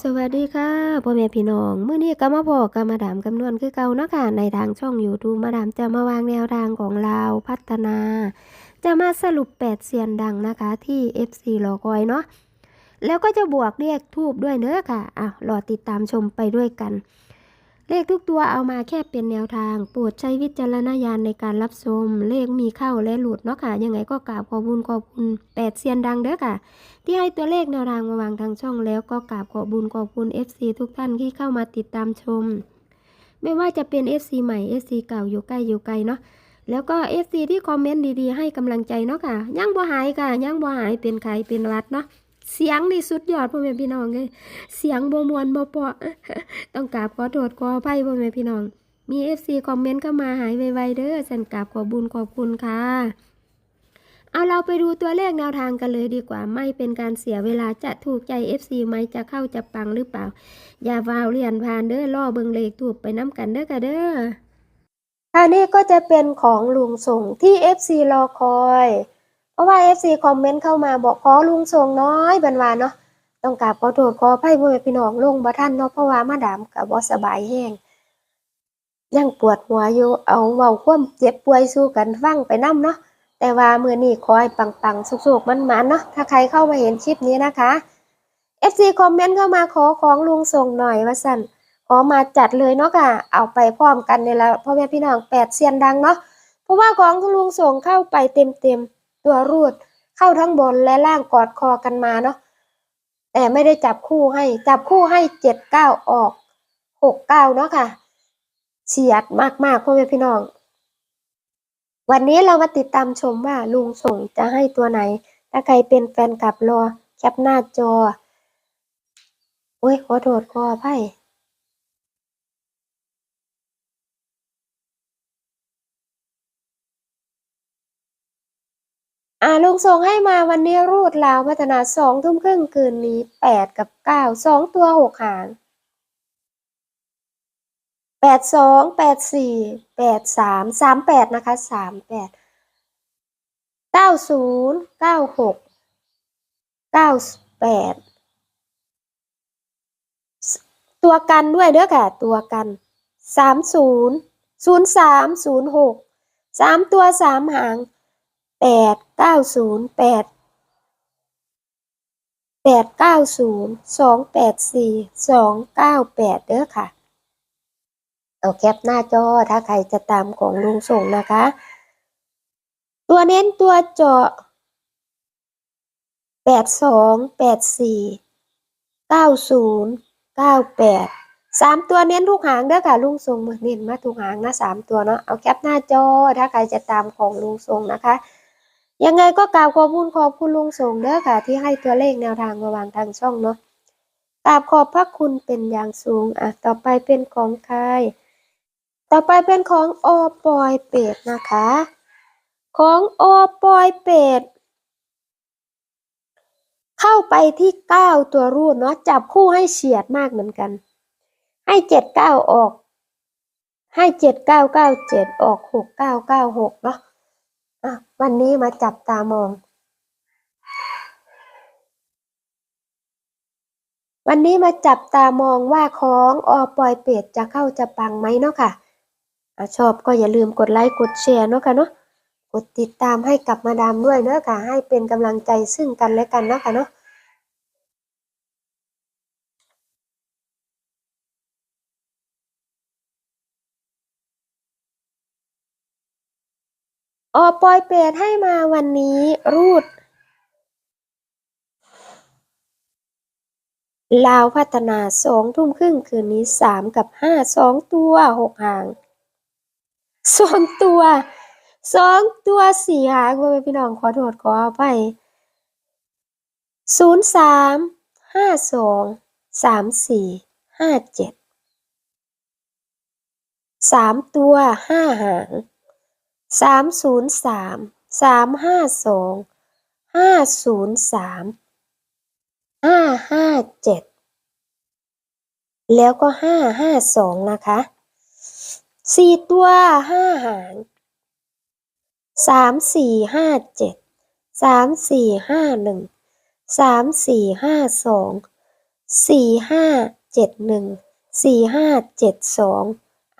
สวัสดีค่ะพ่อแม่พี่น้องมื้อนี้ก็มาพอกับมาดามกำนวนคือเก่าเนาะค่ะในทางช่อง YouTube มาดามจะมาวางแนวทางของเราพัฒนา จะมาสรุป8เสียนดังนะคะ ที่ FC รอคอยเนาะแล้วก็จะบวกเรียกทูบด้วยเนื้อค่ะอะรอติดตามชมไปด้วยกัน เลขทุกตัวเอามาแค่เป็นแนวทาง โปรดใช้วิจารณญาณในการรับชม เลขมีเข้าและหลุดเนาะค่ะ ยังไงก็กราบขอบคุณขอบคุณแปดเซียนดังเด้อค่ะ ที่ให้ตัวเลขแนวทางมาวางทางช่องแล้วก็กราบขอบุญขอบคุณ FC ทุกท่านที่เข้ามาติดตามชม ไม่ว่าจะเป็น FC ใหม่ FC เก่าอยู่ใกล้อยู่ไกลเนาะแล้วก็ FC ที่คอมเมนต์ดีๆให้กำลังใจเนาะค่ะ ยังบ่หายค่ะ ยังบ่หายเป็นใครเป็นวัดเนาะ เสียงนี่สุดยอดพ่อแม่พี่น้องเลยเสียงบ่มวนบ่ปาะต้องกราบขอโทษขออภัยพ่อแม่พี่น้อง มี FC คอมเมนต์เข้ามาหายไวๆเด้อฉันกราบขอบุญขอบคุณค่ะเอาเราไปดูตัวเลขแนวทางกันเลยดีกว่า ไม่เป็นการเสียเวลาจะถูกใจ FC ไหมจะเข้าจะปังหรือเปล่า อย่าวาวเรียนผ่านเด้อล่อเบิงเลขถูกไปน้ำกันเด้อค่ะเด้อค่ะนี่ก็จะเป็นของลุงส่งที่ FC รอคอย ราะว่า FC คอมเมนต์เข้ามาบอกขอลุงส่งน้อยบันวานเนาะต้องกราบขอโทษขออภัยพ่อแม่พี่น้องลงบ่ทันเนาะเพราะว่ามาดามกับบ่สบายแห้งยังปวดหัวอยู่เอาเว้าความเจ็บป่วยสู้กันฟังไปนํเนาะแต่ว่ามือนี้ขอให้ปังๆสุกๆมันๆเนาะถ้าใครเข้ามาเห็นคลิปนี้นะคะ FC คอมเมนต์เข้ามาขอของลุงส่งหน่อยว่าสั่นขอมาจัดเลยเนาะค่ะเอาไปพร้อมกันนี่ละพ่อแม่พี่น้องแปดเซียนดังเนาะเพราะว่าของลุงส่งเข้าไปเต็มๆ ตัวรูด เข้าทั้งบนและล่างกอดคอกันมาเนาะแต่ไม่ได้จับคู่ให้ จับคู่ให้เจ็ดเก้าออกหกเก้าเนาะค่ะเฉียดมากๆพ่อแม่พี่น้อง วันนี้เรามาติดตามชมว่าลุงส่งจะให้ตัวไหน ถ้าใครเป็นแฟนคลับรอแคปหน้าจอ โอ้ยขอโทษขออภัย อ่าลุงส่งให้มาวันนี้รูดลาวพัฒนาสองทุ่มครึ่งคืนนี้แปดกับเก้าสองตัวหกหางแปดสองแปดสี่แปดสามสามแปดนะคะสามแปดเก้าศูนย์เก้าหกเก้าแปดตัวกันด้วยเด้อค่ะ ตัวกันสามศูนย์ศูนย์สามศูนย์หกสามตัวสามหางแปด เก้าศูนย์แปดแปดเก้าศูนย์สองแปดสี่สองเก้าแปดเด้อค่ะ เอาแคปหน้าจอถ้าใครจะตามของลุงส่งนะคะ ตัวเน้นตัวเจาะแปดสองแปดสี่เก้าศูนย์เก้าแปดสามตัวเน้นทุกหางเด้อค่ะลุงทรงเน้นมาทุกหางนะสามตัวเนาะเอาแคปหน้าจอถ้าใครจะตามของลุงทรงนะคะ ยังไงก็กราบขอบคุณขอบคุณลุงทรงเด้อค่ะ ที่ให้ตัวเลขแนวทางมาวางทางช่องเนาะกราบขอบพระคุณเป็นอย่างสูงอะต่อไปเป็นของใครต่อไปเป็นของโอปอยเป็ดนะคะ ของโอปอยเป็ดเข้าไปที่เก้าตัวรูดเนาะจับคู่ให้เฉียดมากเหมือนกัน ให้เจ็ดเก้าออก ให้เจ็ดเก้าเก้าเจ็ดออกหกเก้าเก้าหกเนาะ อะวันนี้มาจับตามอง วันนี้มาจับตามองว่าของอปอยเป็ดจะเข้าจะปังไหมเนาะค่ะอะชอบก็อย่าลืมกดไลค์กดแชร์เนาะค่ะเนาะกดติดตามให้กับมาดามด้วยเนาะค่ะ ให้เป็นกำลังใจซึ่งกันและกันเนาะค่ะเนาะ ออปอยเปดให้มาวันนี้ รูด ลาวพัฒนาสองทุ่มครึ่งคืนนี้สามกับห้าสองตัวหกหางสองตัวสองตัวสี่หางพ่อแม่พี่น้องขอโทษขออภัยศูนย์สามห้าสองสามสี่ห้าเจ็ดสามตัวห้าหาง สามศูนย์สามสามห้าสองห้าศูนย์สามห้าห้าเจ็ดแล้วก็ห้าห้าสองนะคะสี่ตัวห้าหางสามสี่ห้าเจ็ดสามสี่ห้าหนึ่งสามสี่ห้าสองสี่ห้าเจ็ดหนึ่งสี่ห้าเจ็ดสอง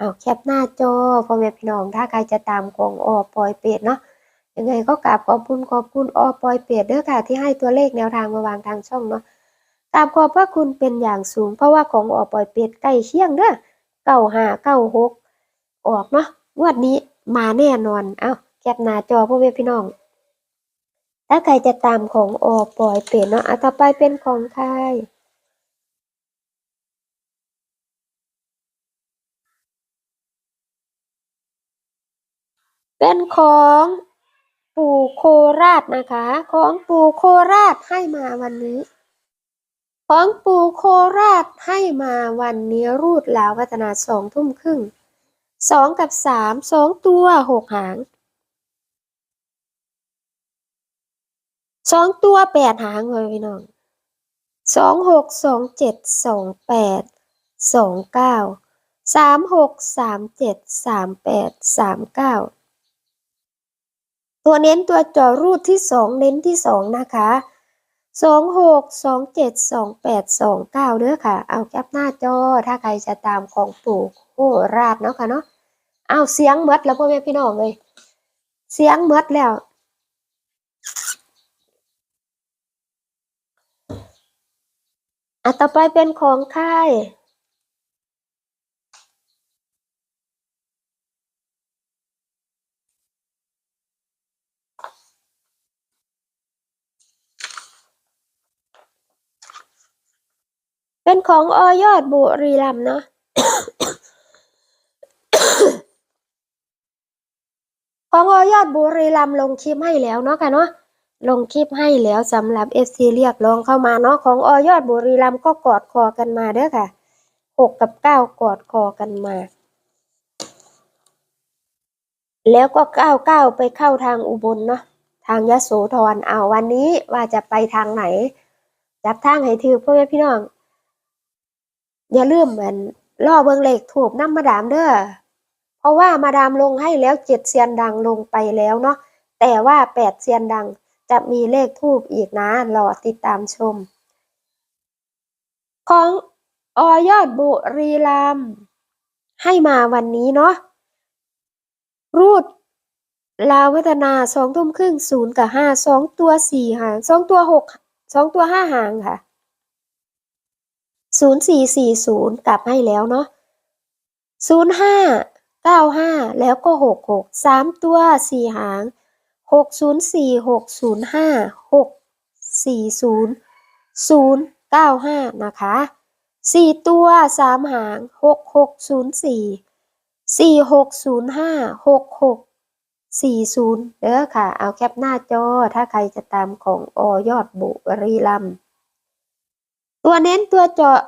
เอาแคปหน้าจอพ่อแม่พี่น้องถ้าใครจะตามของออปอยเป็ดเนาะยังไงก็กราบขอบคุณขอบคุณออปอยเป็ดเด้อค่ะที่ให้ตัวเลขแนวทางมาวางทางช่องเนาะกราบขอบพระคุณเป็นอย่างสูง เพราะว่าของออปอยเป็ดใกล้เคียงเด้อเก้าห้าเก้าหกออกเนาะงวดนี้มาแน่นอนเอาแคปหน้าจอพ่อแม่พี่น้องถ้าใครจะตามของอปอยเป็ดเนาะอะต่อไปเป็นของใคร เป็นของปู่โคราชนะคะ ของปู่โคราชให้มาวันนี้ ของปู่โคราชให้มาวันนี้รูดแล้ววัฒนาสองทุ่มครึ่งสองกับสามสองตัวหกหางสองตัวแปดหางเลยพี่น้องสองหกสองเจ็ดสองแปดสองเก้าสามหกสามเจ็ดสามแปดสามเก้า ตัวเน้นตัวจอรูดที่สองเน้นที่สองนะคะสองหกสองเจ็ดสองแปดสองเก้าเด้อค่ะ เอาแคปหน้าจอถ้าใครจะตามของปู่โคราชเนาะค่ะเนาะเอาเสียงหมดแล้วพ่อแม่พี่น้องเลยเสียงหมดแล้ว อะต่อไปเป็นของค่าย ของออยอดบุรีรัมเนาะของออยอดบุรีรัมลงคลิปให้แล้วเนาะค่ะเนาะลงคลิปให้แล้วสำหรับเอฟซีเรียกร้องเข้ามาเนาะของออยอดบุรีรัมก็กอดคอกันมาเด้อค่ะหกกับเก้ากอดคอกันมา แล้วก็เก้าเก้าไปเข้าทางอุบลเนาะทางยะโสธรเอาวันนี้ว่าจะไปทางไหน จับทางให้ถือพ่อแม่พี่น้อง อย่าลืมเหมือนล่อเบิงเลขถูกน้ำมาดามเด้อเพราะว่ามาดามลงให้แล้วเจ็ดเซียนดังลงไปแล้วเนาะแต่ว่าแปดเซียนดังจะมีเลขทูบอีกนะรอติดตามชม ของออยอดบุรีรัมให้มาวันนี้เนาะรูดลาววัฒนาสองทุ่มครึ่งศูนย์กับห้าสองตัวสี่หางสองตัวหกสองตัวห้าหางค่ะ ศูนย์สี่สี่ศูนย์กลับให้แล้วเนาะศูนย์ห้าเก้าห้าแล้วก็หกหกสามตัวสี่หางหกศูนย์สี่หกศูนย์ห้าหกสี่ศูนย์ศูนย์เก้าห้านะคะสี่ตัวสามหางหกหกศูนย์สี่สี่หกศูนย์ห้าหกหกสี่ศูนย์เด้อค่ะ เอาแคปหน้าจอถ้าใครจะตามของอยอดบุรีรัมย์ ตัวเน้นตัวเจาะ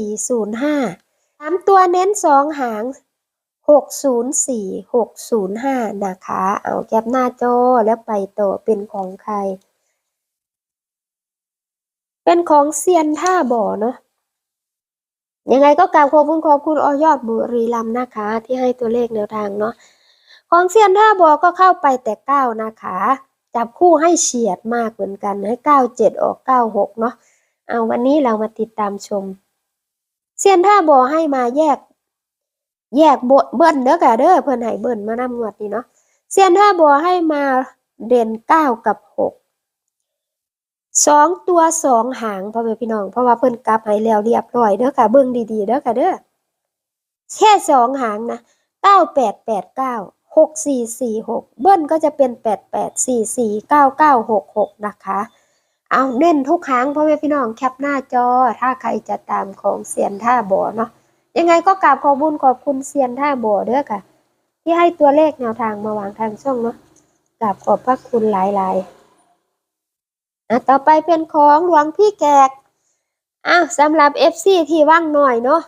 0405สามตัวเน้นสองหาง 604 605 นะคะ เอาแคปหน้าจอแล้วไปต่อเป็นของใคร เป็นของเซียนท่าบ่อเนาะยังไงก็กราบขอบคุณขอบคุณออยอดบุรีรัมนะคะ ที่ให้ตัวเลขแนวทางเนาะของเซียนท่าบ่อก็เข้าไปแต่เก้านะคะ จับคู่ให้เฉียดมากเหมือนกันให้เก้าเจ็ดออกเก้าหกเนาะ เอาวันนี้เรามาติดตามชม เซียนท่าบอให้มาแยก แยกบเบิ้ลเด้อกะเด้อเพิ่อนให้เบิ้ลมานำงวดนี้เนาะเซียนท่าบอให้มาเด่นเก้ากับหกสองตัวสองหางพ่อแม่พี่น้อง เพราะว่าเพิ่นกลับให้แล้วเรียบร้อยเด้อค่ะเบิ่งดีๆเด้อค่ะเด้อแค่สองหางนะเก้าแปดแปดเก้าหกสี่สี่หกเบิ้ลก็จะเป็นแปดแปดสี่สี่เก้าเก้าหกหกนะคะ เอาเน้นทุกครั้งพ่อแม่พี่น้องแคปหน้าจอ ถ้าใครจะตามของเซียนท่าบ่อเนาะยังไงก็กราบขอบุญขอบคุณเซียนท่าบ่อเด้อค่ะ ที่ให้ตัวเลขแนวทางมาวางทางช่องเนาะกราบขอบพระคุณหลายๆอะต่อไปเป็นของหลวงพี่แกกอ้าวสำหรับ FC ที่ว่างหน่อยเนาะ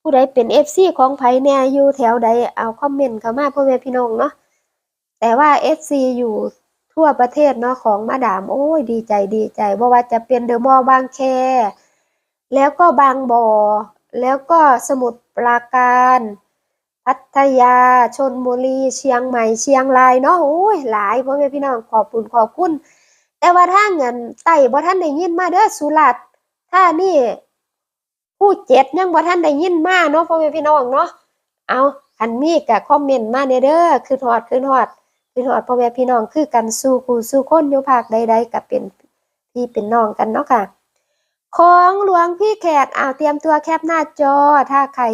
ผู้ใดเป็น FC ของไผแน่อยู่แถวใดเอาคอมเมนต์เข้ามาพ่อแม่พี่น้องเนาะแต่ว่า FC อยู่ ทั่วประเทศเนาะของมาดาม โอ้ยดีใจดีใจเพราว่าจะเป็นเดอะมอลล์บางแค แล้วก็บางบ่อ แล้วก็สมุทรปราการ พัทยาชนบุรี เชียงใหม่เชียงรายเนาะโอ้ยหลายพ่อแม่พี่น้องขอบคุณขอบคุณ แต่ว่าถ้าเงินไต่บ่ท่านได้ยินมาเด้อสุราษฎร์ถ้านี่ผู้เจ็ดยังบ่ทันได้ยินมาเนาะพ่อแม่พี่น้องเนาะเอาคันมีก็คอมเมนต์มาเด้อเด้อคือฮอดคือฮอด คือฮอดพ่อแม่พี่น้องคือกันสู่ผู้สู่คนอยู่ภาคใดๆก็เป็นพี่เป็นน้องกันเนาะค่ะ ของหลวงพี่แขกอ้าวเตรียมตัวแคปหน้าจอ ถ้าใคร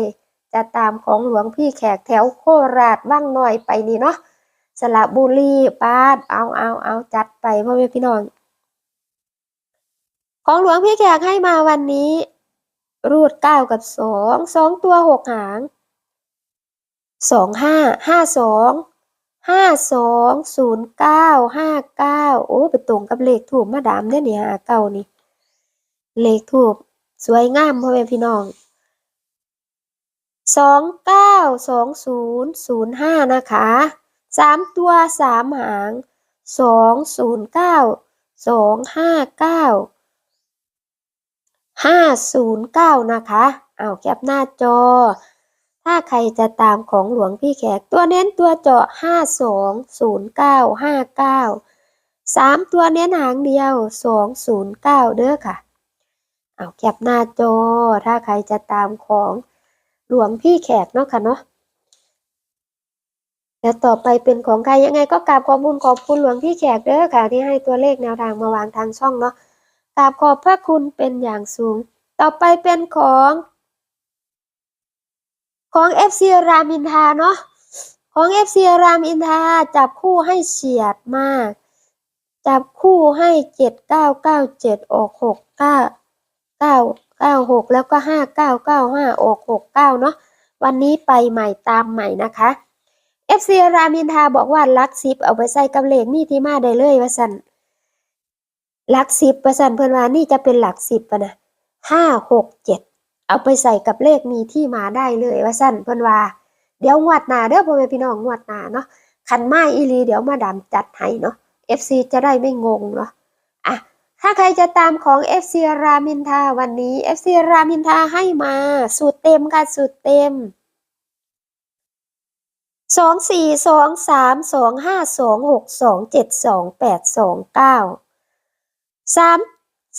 จะตามของหลวงพี่แขกแถวโคราชว่างหน่อยไปนี่เนาะสระบุรีปาดเอาเอาเอาจัดไปพ่อแม่พี่น้อง ของหลวงพี่แขกให้มาวันนี้ รูดเก้ากับสองสองตัวหกหางสองห้าห้าสอง ห้าสองศูนย์เก้าห้าเก้าโอ้ไปตรงกับเลขถูกมาดามเนี่ยนี่ห้าเก้านี่ เลขถูกสวยงามพ่อแม่พี่น้องสองเก้าสองศูนย์ศูนย์ห้านะคะสามตัวสามหางสองศูนย์เก้าสองห้าเก้าห้าศูนย์เก้านะคะ เอาแคปหน้าจอ ถ้าใครจะตามของหลวงพี่แขก ตัวเน้นตัวเจาะห้าสองศูนย์เก้าห้าเก้าสามตัวเน้นหางเดียวสองศูนย์เก้าเด้อค่ะ เอาแคปหน้าจอ ถ้าใครจะตามของหลวงพี่แขกเนาะค่ะเนาะแล้วต่อไปเป็นของใครยังไงก็กราบขอบคุณขอบคุณหลวงพี่แขกเด้อค่ะ ที่ให้ตัวเลขแนวทางมาวางทางช่องเนาะกราบขอบพระคุณเป็นอย่างสูง ต่อไปเป็นของ ของ FC รามอินทาเนาะของ FC รามอินทาจับคู่ให้เฉียดมาก จับคู่ให้เจ็ดเก้าเก้าเจ็ดออกหกเก้าเก้าเก้าหกแล้วก็ห้าเก้าเก้าห้าออกหกเก้าเนาะวันนี้ไปใหม่ตามใหม่นะคะ FC รามินทาบอกว่าลักซิปเอาไปใส่กับเลขนี่ที่มาได้เลยว่าสันลักซิปว่าสันเพื่อนว่านี่จะเป็นหลักสิบนะห้าหกเจ็ด เอาไปใส่กับเลขมีที่มาได้เลยว่าสั้นเพื่นว่า เดี๋ยวงวดหน้าเด้อพ่อแม่พี่น้องงวดหน้าเนาะคันไมาอีลีเดี๋ยวมาดามจัดให้เนาะ FC จะได้ไม่งงเนาะอะถ้าใครจะตามของ FC รามินทาวันนี้ FC รามินทาให้มาสูตรเต็มค่ะสูตรเต็มสองสี่สองสามสองห้าสองหกสองเจ็ดสองแปดสองเก้าสาม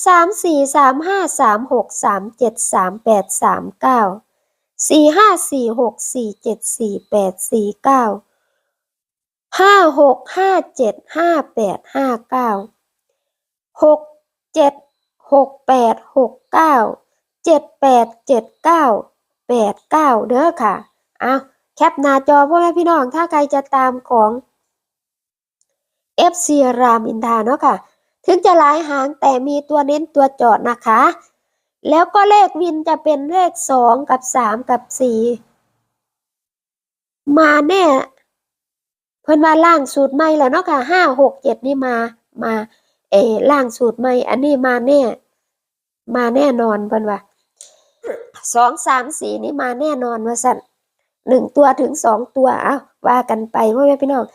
สามสี่สามห้าสามหกสามเจ็ดสามแปดสามเก้าสี่ห้าสี่หกสี่เจ็ดสี่แปดสี่เก้าห้าหกห้าเจ็ดห้าแปดห้าเก้าหกเจ็ดหกแปดหกเก้าเจ็ดแปดเจ็ดเก้าแปดเก้าเด้อค่ะเอาแคปหน้าจอพ่อแม่พี่น้องถ้าใครจะตามของ FC รามอินทาเนาะค่ะ ถึงจะหลายหางแต่มีตัวเน้นตัวจอดนะคะ แล้วก็เลขวินจะเป็นเลขสองกับสามกับสี่มาแน่เพิ่นว่าล่างสูตรใหม่แล้วเนาะค่ะห้าหกเจ็ดนี่มามาเอล่างสูตรใหม่อันนี้มาแน่ มาแน่นอนเพิ่นว่าสองสามสี่นี่มาแน่นอนว่าสั่นหนึ่งตัวถึงสองตัวเอาว่ากันไปพ่อแม่พี่น้อง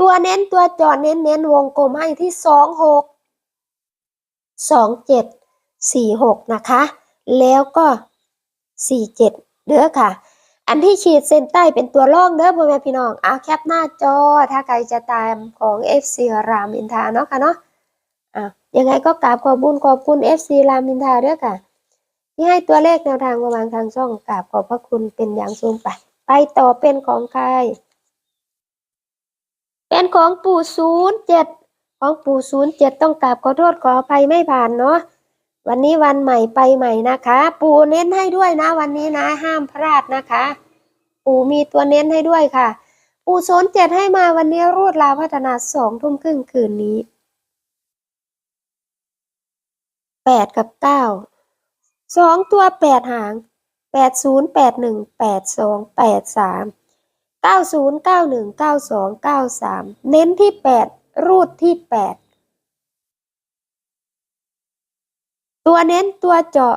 ตัวเน้นตัวจอเน้นเน้นวงกลมให้ที่สองหกสองเจ็ดสี่หกนะคะ แล้วก็สี่เจ็ดเด้อค่ะ อันที่ขีดเส้นใต้เป็นตัวล่องเด้อพ่อแม่พี่น้องเอาแคปหน้าจอ ถ้าใครจะตามของ FC รามอินทาเนาะค่ะเนาะอะยังไงก็กราบขอบคุญขอบคุณ FC รามินทราด้วยค่ะที่ให้ตัวเลขแนวทางมาวางทางช่องกราบขอบพระคุณเป็นอย่างสูงไป ไปต่อเป็นของใคร เป็นของปู่ศูนย์เจ็ดของปู่ศูนย์เจ็ดต้องกราบขอโทษขออภัยไม่ผ่านเนาะวันนี้วันใหม่ไปใหม่นะคะ ปู่เน้นให้ด้วยนะ วันนี้นะ ห้ามพลาดนะคะ ปู่มีตัวเน้นให้ด้วยค่ะ ปู่ศูนย์เจ็ดให้มาวันนี้รูดลาพัฒนาสองทุ่มครึ่งคืนนี้แปดกับเก้าสองตัวแปดหางแปดศูนย์แปดหนึ่งแปดสองแปดสาม เก้าศูนย์เก้าหนึ่งเก้าสองเก้าสามเน้นที่แปดรูดที่แปดตัวเน้นตัวเจาะ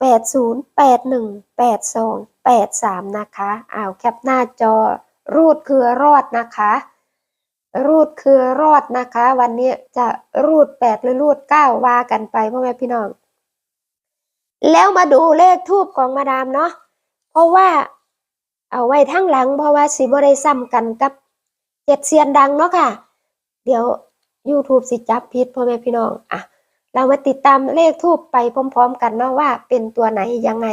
แปดศูนย์แปดหนึ่งแปดสองแปดสามนะคะอ้าวแคปหน้าจอ รูดคือรอดนะคะ รูดคือรอดนะคะ วันนี้จะรูดแปดหรือรูดเก้าว่ากันไปพ่อแม่พี่น้อง แล้วมาดูเลขทูบของมาดามเนาะเพราะว่า เอาไว้ทั้งหลังเพราะว่าสิบ่ได้ซ้ำกันกับเจ็ดเซียนดังเนาะค่ะ เดี๋ยว YouTube สิจับผิดพ่อแม่พี่น้องอะเรามาติดตามเลขทูปไปพร้อม ๆ กันเนาะว่าเป็นตัวไหนยังไง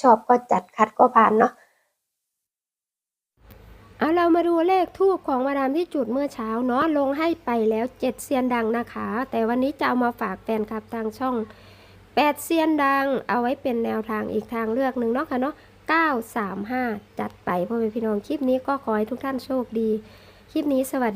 ชอบก็จัดขัดก็ผ่านเนาะเอาเรามาดูเลขทูปของมาดามที่จุดเมื่อเช้าเนาะลงให้ไปแล้วเจ็ดเซียนดังนะคะ แต่วันนี้จะเอามาฝากแฟนคลับทางช่องแปดเซียนดัง เอาไว้เป็นแนวทางอีกทางเลือกหนึ่งเนาะค่ะเนาะ 935 จัดไปพ่อแม่พี่น้องคลิปนี้ก็ขอให้ทุกท่านโชคดี คลิปนี้สวัสดี